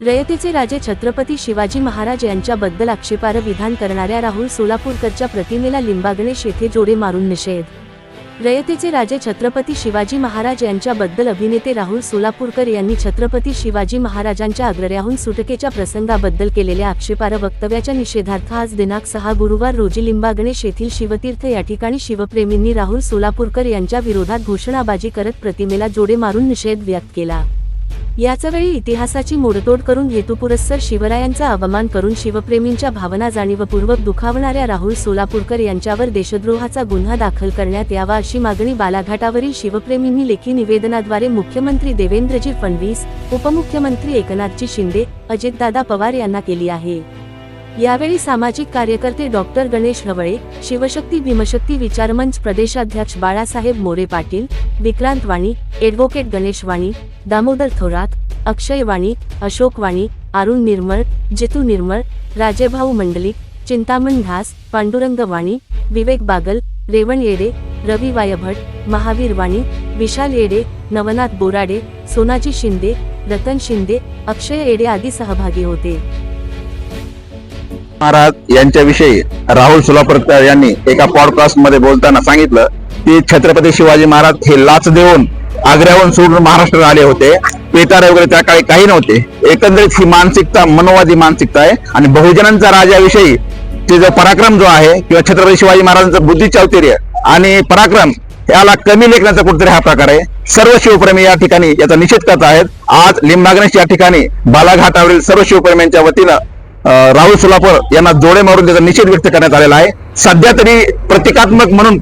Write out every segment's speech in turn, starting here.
रयतेचे राजे छत्रपती शिवाजी महाराज यांच्याबद्दल आक्षेपार्ह विधान करणाऱ्या राहुल सोलापूरकरच्या प्रतिमेला लिंबागणेश येथे जोडे मारून निषेध. रयतेचे राजे छत्रपती शिवाजी महाराज यांच्याबद्दल अभिनेते राहुल सोलापूरकर यांनी छत्रपती शिवाजी महाराजांच्या आग्र्याहून सुटकेच्या प्रसंगाबद्दल केलेल्या आक्षेपार्ह वक्तव्याच्या निषेधार्थ आज दिनांक सहा गुरुवार रोजी लिंबागणेश येथील शिवतीर्थ या ठिकाणी शिवप्रेमींनी राहुल सोलापूरकर यांच्या विरोधात घोषणाबाजी करत प्रतिमेला जोडे मारून निषेध व्यक्त केला. याचवेळी इतिहासाची मोडतोड करून हेतुपुरस्सर शिवरायांचा अवमान करून शिवप्रेमींच्या भावना जाणीवपूर्वक दुखावणाऱ्या राहुल सोलापूरकर यांच्यावर देशद्रोहाचा गुन्हा दाखल करण्यात यावा अशी मागणी बालाघाटावरील शिवप्रेमींनी लेखी निवेदनाद्वारे मुख्यमंत्री देवेंद्रजी फडणवीस उपमुख्यमंत्री एकनाथजी शिंदे अजितदादा पवार यांना केली आहे. यावेळी सामाजिक कार्यकर्ते डॉक्टर गणेश हवळे शिवशक्ती भीमशक्ती विचारमंच प्रदेशाध्यक्ष बाळासाहेब मोरे पाटील विक्रांत वाणी ॲडव्होकेट गणेश वाणी दामोदर थोरात अक्षय वाणी अशोक वाणी अरुण निर्मळ जितू निर्मळ राजेभाऊ मंडलिक चिंतामण घास पांडुरंग वाणी विवेक बागल रेवण येडे रवी वायभट महावीर वाणी विशाल येडे नवनाथ बोराडे सोनाजी शिंदे रतन शिंदे अक्षय येडे आदी सहभागी होते. महाराज यांच्याविषयी राहुल सोलापूरकर यांनी एका पॉडकास्टमध्ये बोलताना सांगितलं की छत्रपती शिवाजी महाराज हे लाच देऊन आग्र्याहून सोडून महाराष्ट्रात आले होते. पेतारे वगैरे त्या काळी काही नव्हते. एकंदरीत ही मानसिकता मनोवादी मानसिकता आहे. आणि बहुजनांचा राजाविषयी ते जो पराक्रम जो आहे किंवा छत्रपती शिवाजी महाराजांचं बुद्धी चावतर्य आणि पराक्रम याला कमी लेखण्याचा कुठेतरी हा प्रकार आहे. सर्व शिवप्रेमी या ठिकाणी याचा निषेध करत आहेत. आज लिंबागणेश या ठिकाणी बालाघाटावरील सर्व शिवप्रेमींच्या वतीनं राहुल सोलापूर यांना जोडे मारून त्याचा निषेध व्यक्त करण्यात आलेला आहे. सध्या तरी प्रतिकात्मक म्हणून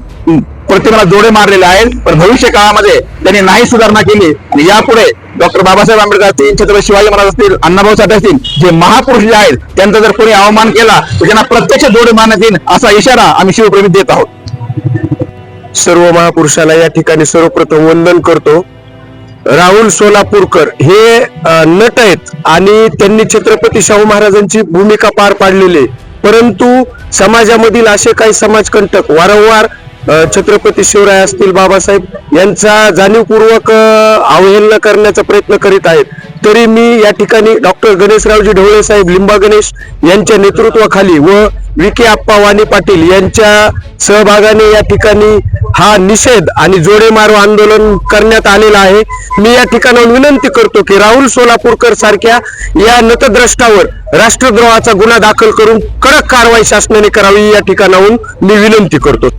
प्रतिमेला जोडे मारलेले आहेत. पण भविष्य काळामध्ये त्यांनी नाही सुधारणा केली. आणि यापुढे डॉक्टर बाबासाहेब आंबेडकर असतील छत्रपती शिवाजी महाराज असतील अण्णाभाऊ साठे असतील जे महापुरुष जे आहेत त्यांचा जर कोणी अवमान केला तर त्यांना प्रत्यक्ष जोडे मारण्यात येईल असा इशारा आम्ही शिवप्रेमी देत आहोत. सर्व महापुरुषाला या ठिकाणी सर्वप्रथम वंदन करतो. राहुल सोलापूरकर हे नट आहेत आणि त्यांनी छत्रपती शाहू महाराजांची भूमिका पार पाडलेली आहे. परंतु समाजामधील असे काही समाजकंटक वारंवार छत्रपती शिवराय असतील बाबासाहेब यांचा जाणीवपूर्वक अवहेलना करण्याचा प्रयत्न करीत आहेत तरी मी या ठिकाणी डॉक्टर गणेशरावजी ढवळे साहेब लिंबा गणेश यांच्या नेतृत्वाखाली व विखे आप्पा वाणी पाटील यांच्या सहभागाने या ठिकाणी हा निषेध आणि जोडे मारो आंदोलन करण्यात आलेला आहे. मी या ठिकाणाहून विनंती करतो की राहुल सोलापूरकर सारख्या या नतद्रष्टावर राष्ट्रद्रोहाचा गुन्हा दाखल करून कडक कारवाई शासनाने करावी या ठिकाणाहून मी विनंती करतो.